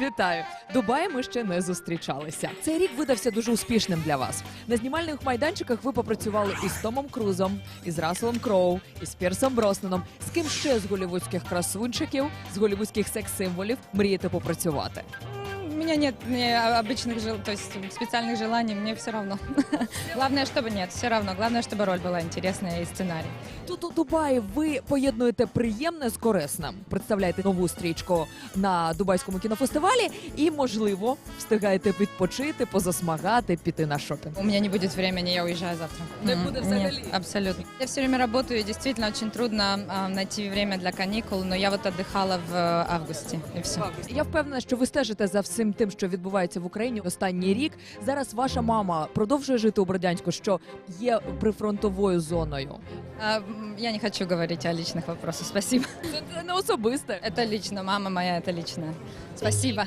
Вітаю! Дубай. ми ще не зустрічалися. Цей рік видався дуже успішним для вас. На знімальних майданчиках ви попрацювали із Томом Крузом, із Расселом Кроу, із Пірсом Броснаном. З ким ще з голівудських красунчиків, з голівудських секс-символів мрієте попрацювати? У меня нет мне обычных жел, то есть специальных желаний, мне все равно. Главное, чтобы нет, все равно. Главное, чтобы роль была интересная и сценарий. Тут у Дубаї ви поєднуєте приємне з корисним. Представляєте нову стрічку на Дубайському кінофестивалі і, можливо, встигаєте відпочити, позасмагати, піти на шопінг. У меня не будет времени, я уезжаю завтра. Не М, будет нет, взагалі? абсолютно. Я все время работаю, и действительно очень трудно а, найти время для каникул, но я вот отдыхала в э, августе, и все. Я впевнена, що ви стежите за всім тим, що відбувається в Україні останній рік. Зараз ваша мама продовжує жити у Бродянську, що є прифронтовою зоною. А, м, я не хочу говорить о личных вопросах, спасибо. Це не особисте. Это лично, мама моя, это личное. Спасибо.